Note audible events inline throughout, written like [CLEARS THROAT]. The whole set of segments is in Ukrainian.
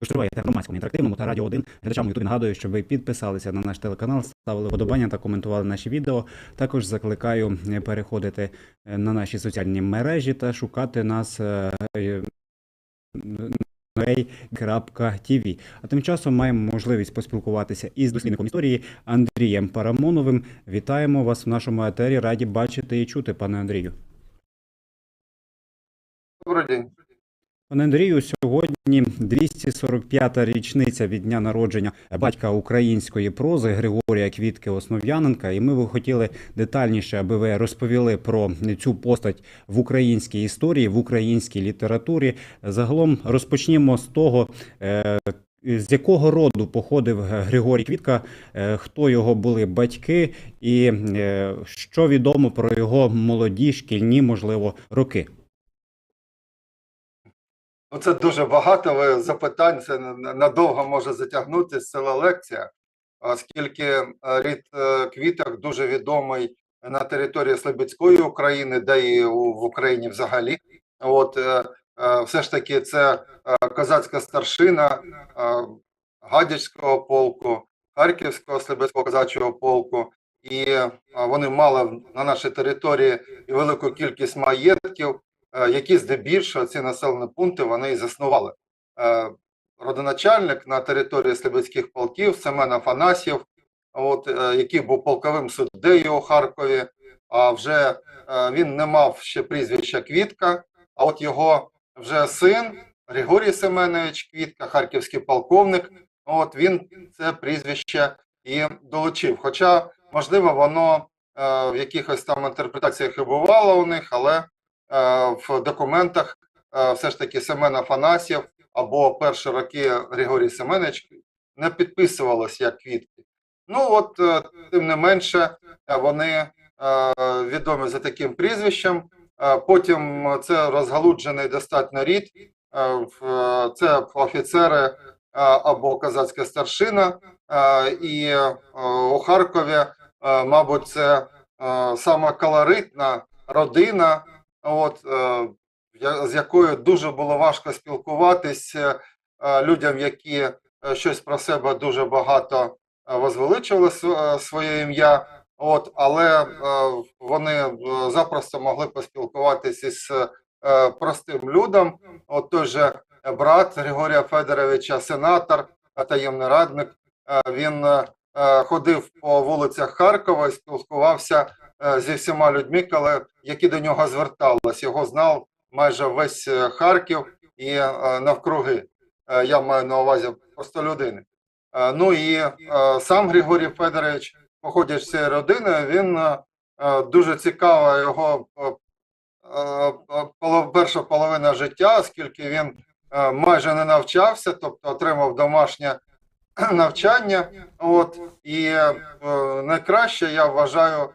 Тож триваєте громадському інтерактивному та радіо 1. Глядачам Ютубі нагадую, щоб ви підписалися на наш телеканал, ставили вподобання та коментували наші відео. Також закликаю е, переходити е, на наші соціальні мережі та шукати нас. е, е, Ray.tv. А тим часом маємо можливість поспілкуватися із дослідником історії Андрієм Парамоновим. Вітаємо вас в нашому етері. Раді бачити і чути, пане Андрію. Добрий день. Пане Андрію, сьогодні 245-та річниця від дня народження батька української прози Григорія Квітки Основ'яненка. І ми би хотіли детальніше, аби ви розповіли про цю постать в українській історії, в українській літературі. Загалом розпочнімо з того. е, З якого роду походив Григорій Квітка, е, хто його були батьки, і е, що відомо про його молоді шкільні, можливо, роки? Ну, це дуже багато запитань. Це надовго може затягнути ціла лекція, оскільки е, рід е, квіток дуже відомий на території Слобідської України, де і в Україні взагалі. От е, все ж таки, це козацька старшина Гадячського полку, Харківського Слобідського козачого полку, і вони мали на нашій території велику кількість маєтків. Е, які здебільшого ці населені пункти вони і заснували. Е, Родоначальник на території Слобідських полків Семен Афанасьєв, от, е, який був полковим суддею у Харкові, а вже він не мав ще прізвища Квітка, а от його вже син Григорій Семенович Квітка, харківський полковник, от він це прізвище і долучив. Хоча, можливо, воно в якихось там інтерпретаціях і бувало у них, але в документах е, все ж таки Семен Афанасьєв або перші роки Григорій Семенович не підписувалось як квітки. Ну от, е, тим не менше, е, вони е, відомі за таким прізвищем. Е, Потім це розгалуджений достатньо рід. Е, е, Це офіцери е, або козацька старшина, е, і е, у Харкові, е, мабуть, це е, сама колоритна родина, от, е, з якою дуже було важко спілкуватись е, людям, які е, щось про себе дуже багато возвеличували своє ім'я. От, але вони запросто могли поспілкуватися е, простим людом. От той же брат Григорія Федоровича, сенатор, таємний радник, він ходив по вулицях Харкова і спілкувався зі всіма людьми, коли, які до нього звертались. Його знав майже весь е, Харків і е, навкруги. Е, Я маю на увазі просто людини. Е, Ну і е, сам Григорій Федорович, походячи з цієї родини, він е, е, дуже цікава його е, е, перша половина життя, оскільки він е, майже не навчався, тобто отримав домашнє [CLEARS THROAT] навчання. От і е, найкраще я вважаю е,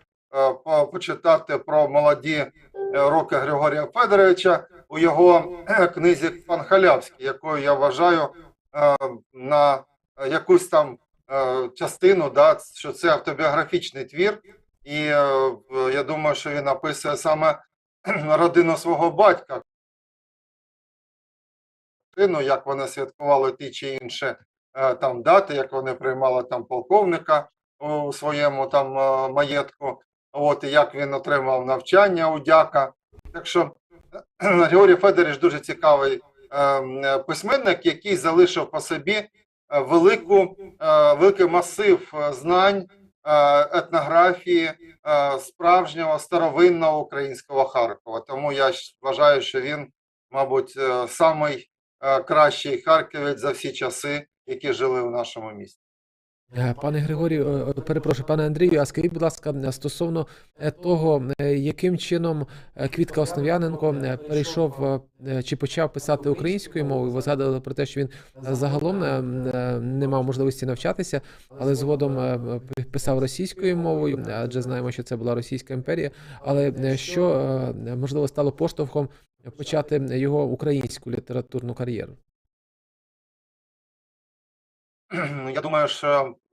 почитати про молоді е, роки Григорія Федоровича у його е, книзі Пан Халявський, якою я вважаю е, на якусь там е, частину, да, що це автобіографічний твір, і е, я думаю, що він описує саме родину свого батька. Як вони святкували ті чи інші е, там дати, як вони приймали там полковника у своєму там е, маєтку, от і як він отримав навчання у дяка. Так що [CLEARS THROAT] Григорій Федорович дуже цікавий е, письменник, який залишив по собі е, велику, е, великий масив е, знань, е, етнографії е, справжнього старовинного українського Харкова. Тому я вважаю, що він, мабуть, е, самий кращий харківець за всі часи, які жили в нашому місті. Е, Пане Григорію, е, перепрошую, пане Андрію, а скажіть, будь ласка, е, стосовно е, того, е, яким чином е, Квітка Основ'яненко е, перейшов е, чи почав писати українською мовою? Ви згадували про те, що він е, загалом е, е, не мав можливості навчатися, але згодом е, писав російською мовою, адже знаємо, що це була Російська імперія. Але е, що е, можливо стало поштовхом почати його українську літературну кар'єру? Я думаю, що е,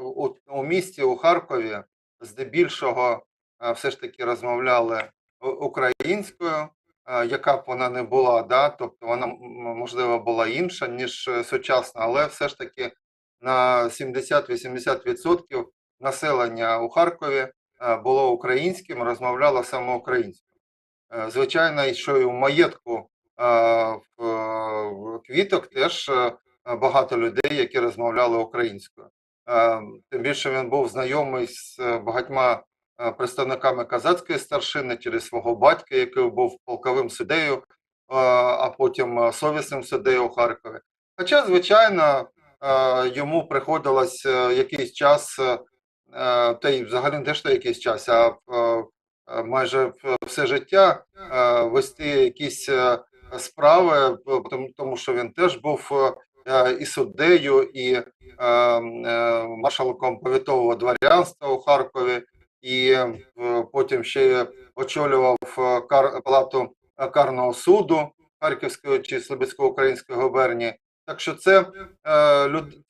у, у місті, у Харкові, здебільшого все ж таки розмовляли українською. яка б вона не була, да, тобто вона можливо була інша, ніж е, сучасна, але все ж таки на 70-80% населення у Харкові було українським, розмовляло саме українською. Е, Звичайно, що і у маєтку в е, квіток теж багато людей, які розмовляли українською. Е, Тим більше він був знайомий з е, багатьма е, представниками казацької старшини через свого батька, який був полковим суддею, е, а потім е, совісним суддею у Харкові. Хоча, звичайно, е, йому приходилось е, якийсь час, е, е, та й взагалі не що якийсь час, а е, е, майже все життя е, вести якісь е, справи, тому- що він теж був е, і суддею, і е, е, маршалком повітового дворянства у Харкові, і е, потім ще очолював е, кар, палату е, карного суду Харківської чи Слобідсько-Української губернії. Так що це е,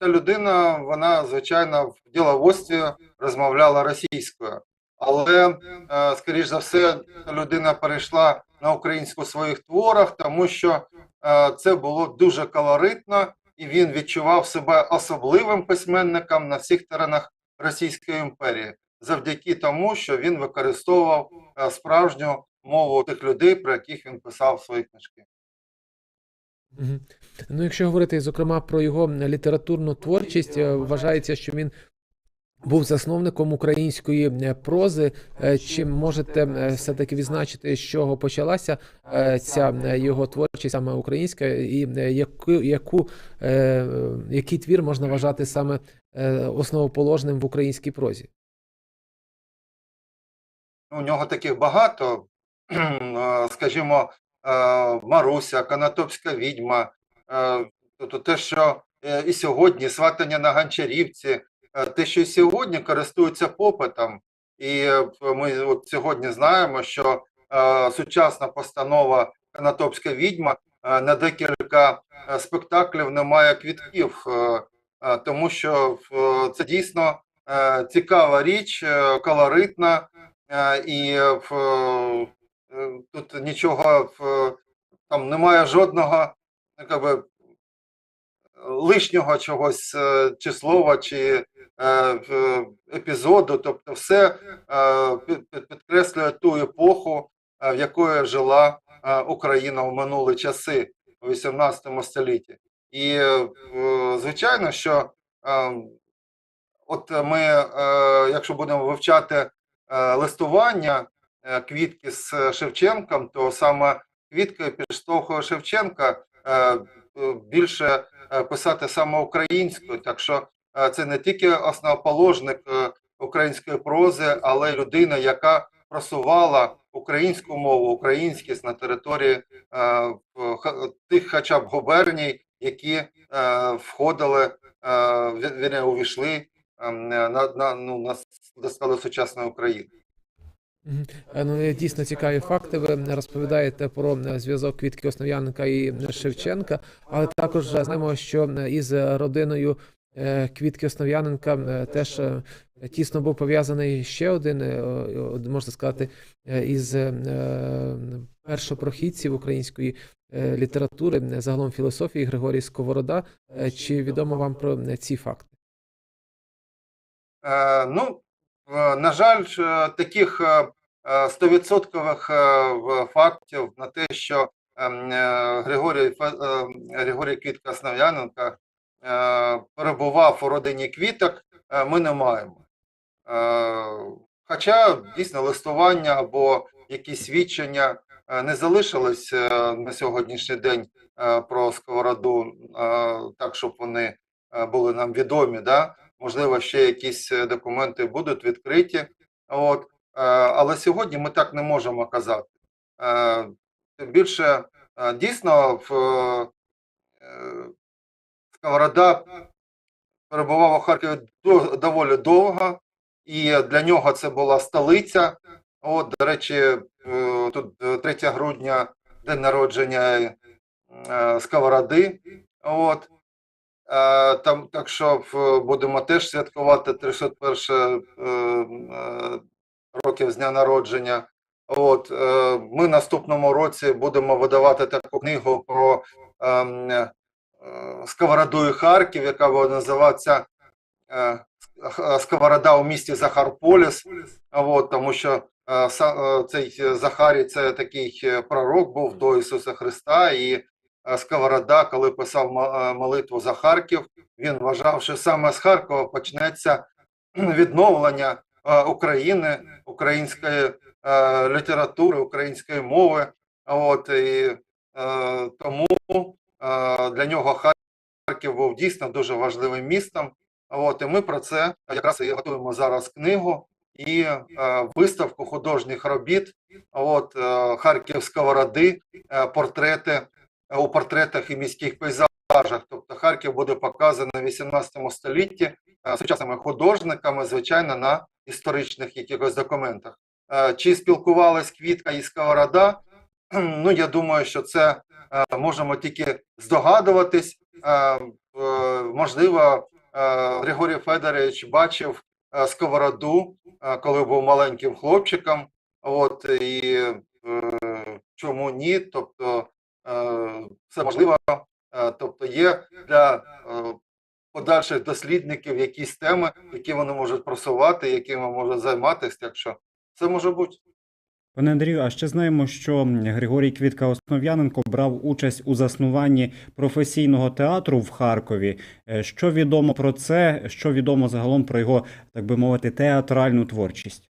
ця людина, вона звичайно в діловодстві розмовляла російською, але е, скоріш за все, людина перейшла на українську в своїх творах, тому що е, це було дуже колоритно, і він відчував себе особливим письменником на всіх теренах Російської імперії, завдяки тому, що він використовував е, справжню мову тих людей, про яких він писав свої книжки. Ну, якщо говорити, зокрема, про його літературну творчість, е, вважається, що він був засновником української е, прози. Е, Чи можете е, все-таки відзначити, з чого почалася ця його творчість саме українська, і яку, яку, який твір можна вважати саме основоположним в українській прозі? Ну, У нього таких багато, [CLEARS THROAT] скажімо, Маруся, Канатопська відьма, тобто те, що і сьогодні сватання на Гончарівці, е, те, що сьогодні користується попитом. І е, ми от сьогодні знаємо, що е, сучасна постанова Канатопська відьма е, на декілька е, спектаклів не має квітків, е, е, тому що е, це дійсно е, цікава річ, е, колоритна. Е, і е, е, тут нічого в, там немає жодного ну, как би, лишнього чогось е, чи слова, чи е, епізоду. Тобто, все е, під- під- підкреслює ту епоху, в якої жила Україна в минулі часи у 18 столітті. І звичайно, що от ми, якщо будемо вивчати листування квітки з Шевченком, то саме квітка підштовхує Шевченка більше е, писати саме українською. Так що е, це не тільки основоположник е, української прози, але й людина, яка просувала українську мову, українськість на території е, в тих, хоча б губерній, які е, входили, е, ві- увійшли ем, на, на, ну, на до сучасної України. Е, Ну, дійсно цікаві факти. Ви розповідаєте про е, зв'язок Квітки Основ'яненка і е, Шевченка, але також знаємо, що із родиною Квітки Основ'яненка теж тісно був пов'язаний ще один, можна сказати, із першопрохідців української літератури, загалом філософії Григорій Сковорода. Чи відомо вам про ці факти? Ну, на жаль, е, таких е, е, стовідсоткових е, фактів на те, що ем, е, Григорій, е, Григорій Квітка Основ'яненка е, перебував у родині квіток, е, ми не маємо. Е, Хоча дійсно листування або якісь свідчення е, не залишились е, на сьогоднішній день е, про сковороду, е, так щоб вони е, були нам відомі. Да? Можливо, ще якісь е, документи будуть відкриті. От. Е, Але сьогодні ми так не можемо казати. Е, Тим більше, дійсно, в Сковорода перебував у Харкові доволі довго, і для нього це була столиця. От, до речі, тут е, 3 грудня день народження Сковороди. От. Е, Там, так що будемо теж святкувати 301 е, е, років з дня народження. От ми наступному році будемо видавати таку книгу про ем, Сковороду і Харків, яка буде називатися Сковорода у місті Захарполіс. От, тому що цей Захарій це такий пророк був до Ісуса Христа, і Сковорода, коли писав е, молитву за Харків, він вважав, що саме з Харкова почнеться [CLEARS THROAT] відновлення е, України, української е, літератури, української мови. От і е, тому е, для нього Харків був дійсно дуже важливим містом. От і ми про це якраз і готуємо зараз книгу і е, виставку художніх робіт. От е, Харків сковороди, е, портрети е, у портретах і міських пейзажах. Тобто Харків буде показаний в 18 столітті е, сучасними художниками, звичайно, на історичних якихось документах. Е, Чи спілкувалась Квітка і Сковорода? [CLEARS THROAT] Ну, я думаю, що це е, можемо тільки здогадуватись. Можливо, Григорій Федорович бачив Сковороду, коли був маленьким хлопчиком. От і чому ні? Тобто, е, це можливо, Е, тобто є для е, подальших дослідників якісь теми, які вони можуть просувати, якими можуть займатися. Так що це може бути. Пане Андрію, а ще знаємо, що Григорій Квітка Основ'яненко брав участь у заснуванні професійного театру в Харкові. Е, Що відомо про це? Що відомо загалом про його, так би мовити, театральну творчість?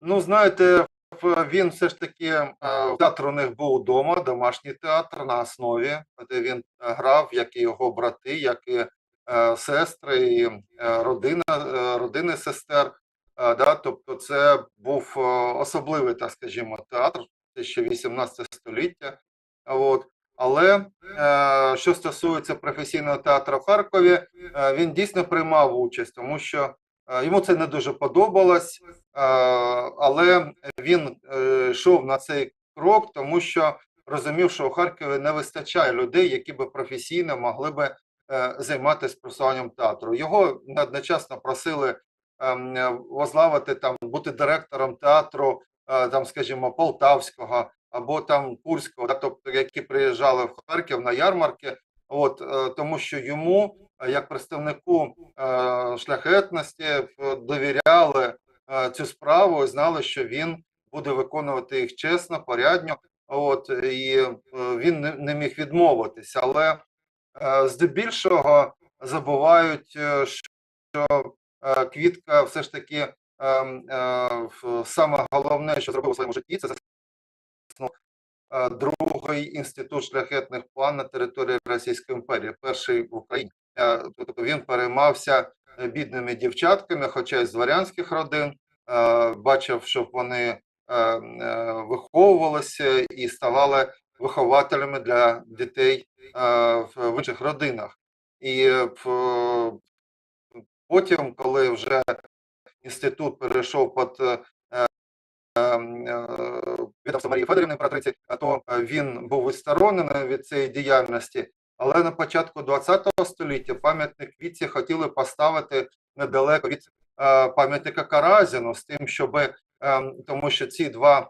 Ну, знаєте, він все ж таки е, театр у них був вдома, домашній театр на основі, де він е, грав, як і його брати, як і е, сестри, і родина, родини сестер. Да, тобто, це був особливий, так скажімо, театр, це ще 18 століття. От. Але що стосується професійного театру в Харкові, він дійсно приймав участь, тому що йому це не дуже подобалось. Е, але він е, йшов на цей крок, тому що розумів, що у Харкові не вистачає людей, які би професійно могли би е, займатися просуванням театру. Його одночасно просили ем, е, возглавити там бути директором театру, е, там, скажімо, Полтавського або там Курського, тобто які приїжджали в Харків на ярмарки. От е, тому, що йому, е, як представнику е, шляхетності, е, довіряли е, цю справу і знали, що він буде виконувати їх чесно, порядно. От і е, він не, міг відмовитися, але е, здебільшого забувають, е, що е, квітка все ж таки е, е, саме головне, що зробив у своєму житті, це заснув е, другий інститут шляхетних пан на території Російської імперії, перший в Україні. Е, Тобто він переймався е, бідними дівчатками, хоча й з дворянських родин, е, бачив, щоб вони виховувалися і ставали вихователями для дітей в інших родинах. І потім, коли вже інститут перейшов під відомство Марії Федорівни імператриці, то він був відсторонений від цієї діяльності. Але на початку ХХ століття пам'ятник Віці хотіли поставити недалеко від е, пам'ятника Каразіну з тим, щоб тому, що ці два е,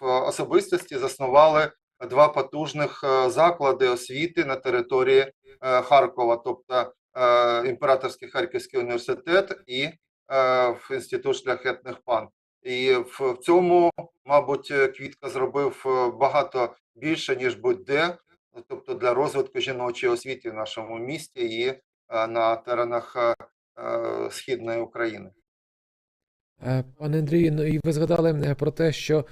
в- особистості заснували два потужних е, заклади освіти на території е, Харкова, тобто е, Імператорський Харківський університет і е, інститут шляхетних пан. І в, цьому, мабуть, е, Квітка зробив е, багато більше, ніж будь-де, тобто для розвитку жіночої освіти в нашому місті і е, на теренах е, е, Східної України. Пане Андрію, ну і ви згадали про те, що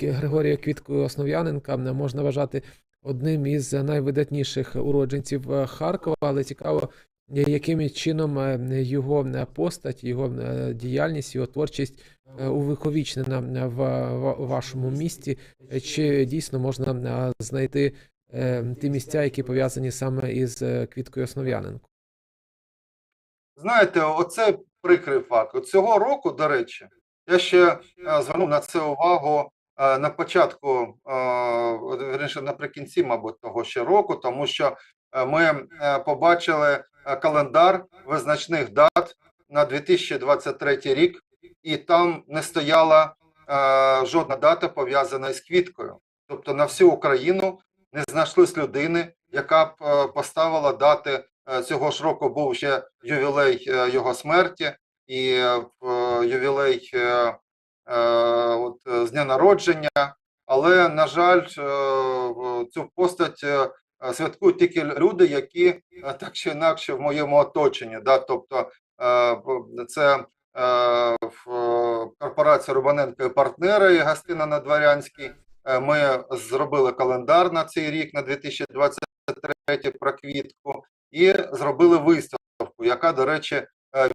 Григорія Квітку Основ'яненка можна вважати одним із найвидатніших уродженців Харкова, але цікаво, яким чином його постать, його діяльність, його творчість увіковічнена в вашому місті. Чи дійсно можна знайти ті місця, які пов'язані саме із е, Квіткою Основ'яненко? Знаєте, оце прикрий факт. Цього року, до речі, я ще е, звернув на це увагу е, на початку, верніше наприкінці, мабуть, того ще року, тому що ми побачили календар визначних дат на 2023 рік, і там не стояла жодна дата пов'язана із квіткою. Тобто на всю Україну не знайшлось людини, яка б е, поставила дати е, цього ж року. Був ще ювілей е, його смерті і ювілей от, з дня народження. Але на жаль, цю постать святкують тільки люди, які так чи інакше в моєму оточенні. Да? Тобто це корпорація Рубаненко і партнери і гостина на Дворянській. Е, Ми зробили календар на цей рік, на 2023 про квітку, і зробили виставку, яка, до речі, е,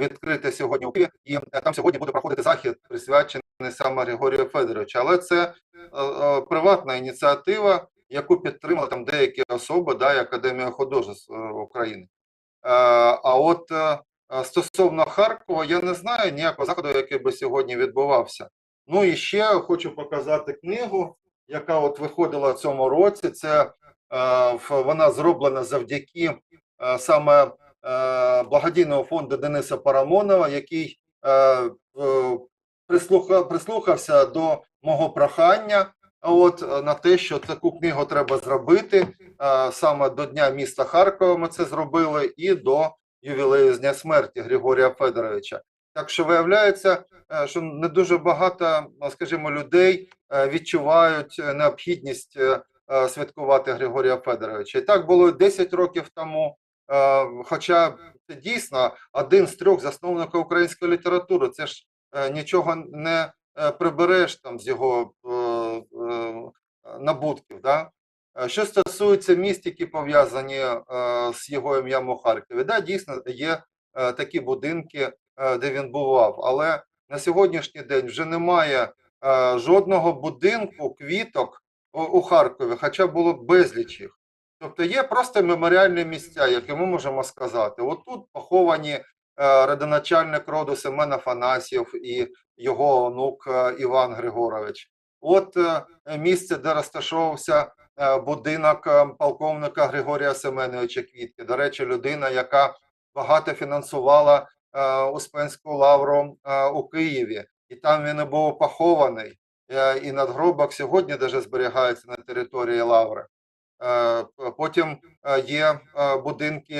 відкрита сьогодні у Києві, і е, там сьогодні буде проходити захід, присвячений саме Григорію Федоровичу. Але це е, е, приватна ініціатива, яку підтримали там деякі особи, да, і Академія художеств е, України. Е, А от е, е, стосовно Харкова, я не знаю ніякого заходу, який би сьогодні відбувався. Ну і ще хочу показати книгу, яка от виходила в цьому році. Це е, вона зроблена завдяки е, саме е, благодійного фонду Дениса Парамонова, який прислуха, прислухався до мого прохання. От на те, що таку книгу треба зробити саме до Дня міста Харкова. Ми це зробили, і до ювілею з дня смерті Григорія Федоровича. Так що виявляється, е, що не дуже багато, ну, скажімо, людей е, відчувають е, необхідність е, е, святкувати Григорія Федоровича. І так було 10 років тому. Е, Хоча це дійсно один з трьох засновників української літератури. Це ж е, нічого не е, прибереш там з його е, е, набутків. Да? Е, Що стосується міст, які пов'язані е, з його ім'ям у Харкові, да, дійсно є е, такі будинки, е, де він бував, але на сьогоднішній день вже немає е, жодного будинку квіток у, Харкові, хоча було безліч їх. Тобто є просто меморіальні місця, які ми можемо сказати. Отут поховані е, родоначальник роду Семен Афанасьєв і його онук е, Іван Григорович. От е, місце, де розташовувався е, будинок е, полковника Григорія Семеновича Квітки. До речі, людина, яка багато фінансувала е, Успенську лавру е, у Києві, і там він був похований. Е, І надгробок сьогодні даже зберігається на території лаври. Е, Потім е, є е, будинки,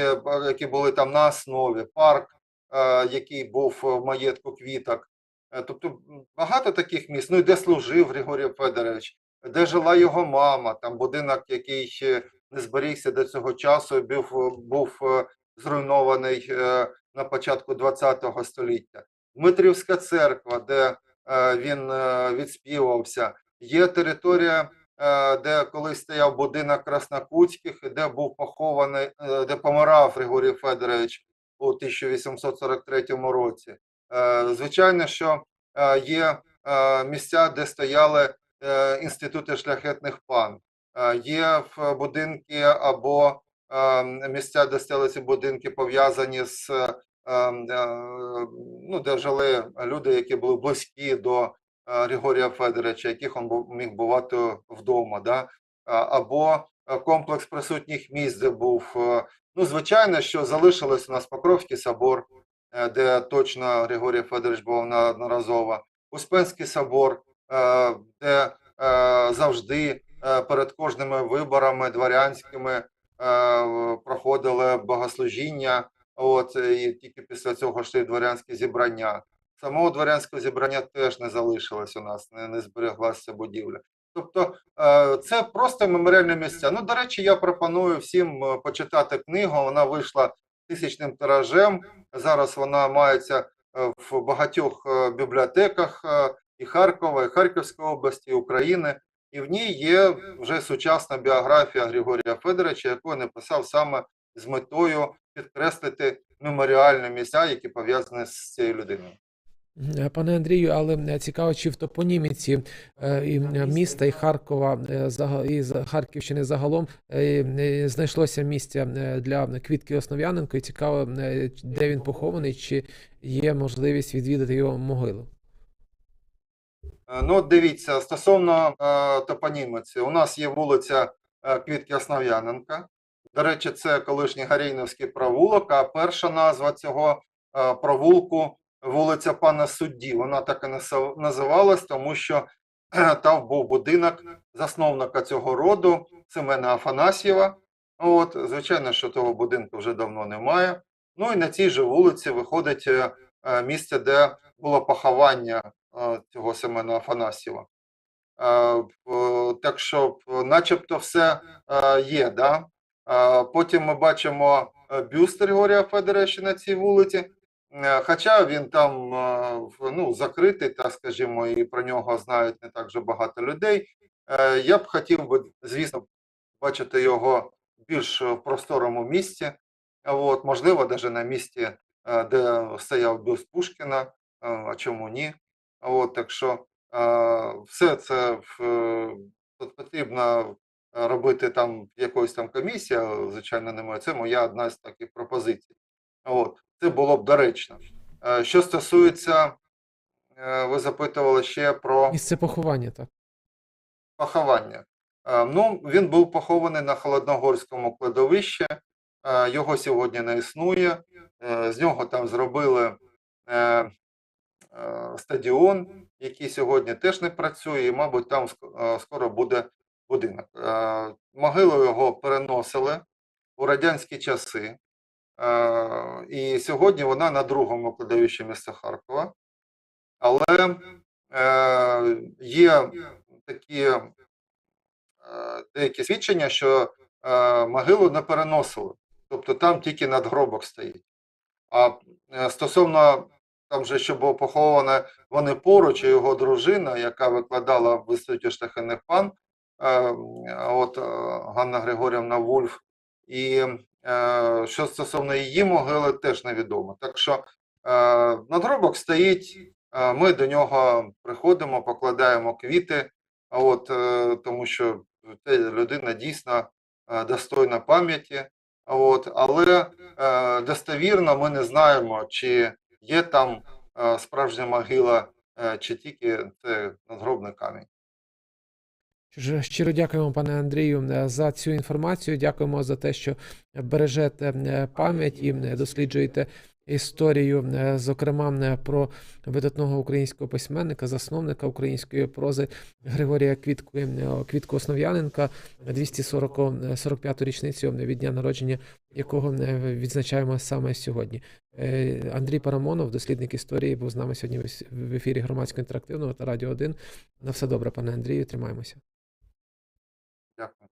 які були там на основі, парк, е, який був в маєтку квіток. Е, Тобто багато таких місць. Ну і де служив Григорій Федорович, де жила його мама, там будинок, який не зберігся до цього часу, був, був е, зруйнований е, на початку ХХ століття. Дмитрівська церква, де е, він е, відспівався. Є територія, е, де колись стояв будинок Краснокутських, де був похований, де помирав Григорій Федорович у 1843 році. Звичайно, що є місця, де стояли інститути шляхетних пан, є будинки або місця, де стояли ці будинки, пов'язані з е, е, ну, де жили люди, які були близькі до е, Григорія Федоровича, яких він міг бувати вдома, да? Або комплекс присутніх місць, де був. Ну, звичайно, що залишилось у нас Покровський собор, де точно Григорій Федорович був неодноразово, Успенський собор, де завжди перед кожними виборами дворянськими проходили богослужіння. От і тільки після цього йшли дворянські зібрання. Самого дворянського зібрання теж не залишилось у нас, не, не збереглася будівля. Тобто е, це просто меморіальні місця. Ну, до речі, я пропоную всім е, почитати книгу. Вона вийшла тисячним тиражем. Зараз вона мається е, в багатьох е, бібліотеках е, і Харкова, і Харківської області, і України. І в ній є вже сучасна біографія Григорія Федоровича, яку я написав саме з метою підкреслити меморіальні місця, які пов'язані з цією людиною. Е, Пане Андрію, але е, цікаво, чи в топоніміці е, і міста і Харкова і Харківщини загалом знайшлося місце для Квітки Основ'яненко, і цікаво, де він похований, чи є можливість відвідати його могилу. Е, Ну, дивіться, стосовно е, топонімиці, у нас є вулиця е, Квітки Основ'яненка. До речі, це колишній Гарійновський провулок, а перша назва цього е, провулку вулиця пана судді. Вона так і називалась, тому що там був будинок засновника цього роду Семена Афанасьєва. От, звичайно, що того будинку вже давно немає. Ну і на цій же вулиці виходить е, е, місце, де було поховання е, цього Семена Афанасьєва. Так що, начебто, все є. Да? Потім ми бачимо е, бюст Григорія Федоровича на цій вулиці. Е, Хоча він там ну, закритий, так скажімо, і про нього знають не так же багато людей. Е, Я б хотів би, звісно, бачити його більш в просторому місці. От, можливо, навіть на місці, де стояв бюст Пушкіна, а чому ні? От, так що е, все це в, е, тут потрібно робити там якоюсь там комісія, звичайно, немає. Це моя одна з таких пропозицій. От, це було б доречно. Е, Що стосується, е, ви запитували ще про Місце поховання, так. поховання. Е, Ну, він був похований на Холодногорському кладовищі. Е, Його сьогодні не існує. Е, З нього там зробили стадіон, який сьогодні теж не працює, і, мабуть, там е, скоро буде будинок. Е, Могилу його переносили у радянські часи. Е, І сьогодні вона на другому кладовищі міста Харкова. Але е, є такі е, деякі свідчення, що е, могилу не переносили. Тобто там тільки надгробок стоїть. А е, стосовно там же, що було поховане вони поруч, і його дружина, яка викладала в інституті штахенних пан, е, от е, Ганна Григорівна Вульф, і е, що стосовно її могили, теж невідомо. Так що надгробок стоїть, ми до нього приходимо, покладаємо квіти, от, тому що людина дійсно достойна пам'яті. От, але достовірно ми не знаємо, чи є там е, справжня могила, е, чи тільки це надгробний камінь. Щиро дякуємо, пане Андрію, е, за цю інформацію. Дякуємо за те, що бережете пам'ять і досліджуєте історію, е, зокрема е, про видатного українського письменника, засновника української прози Григорія Квітку, е, Квітку Основ'яненка, 245-ту річницю від дня народження, якого відзначаємо саме сьогодні. Андрій Парамонов, дослідник історії, був з нами сьогодні в ефірі громадського інтерактивного та радіо 1. На все добре, пане Андрію, тримаємося. Дякую.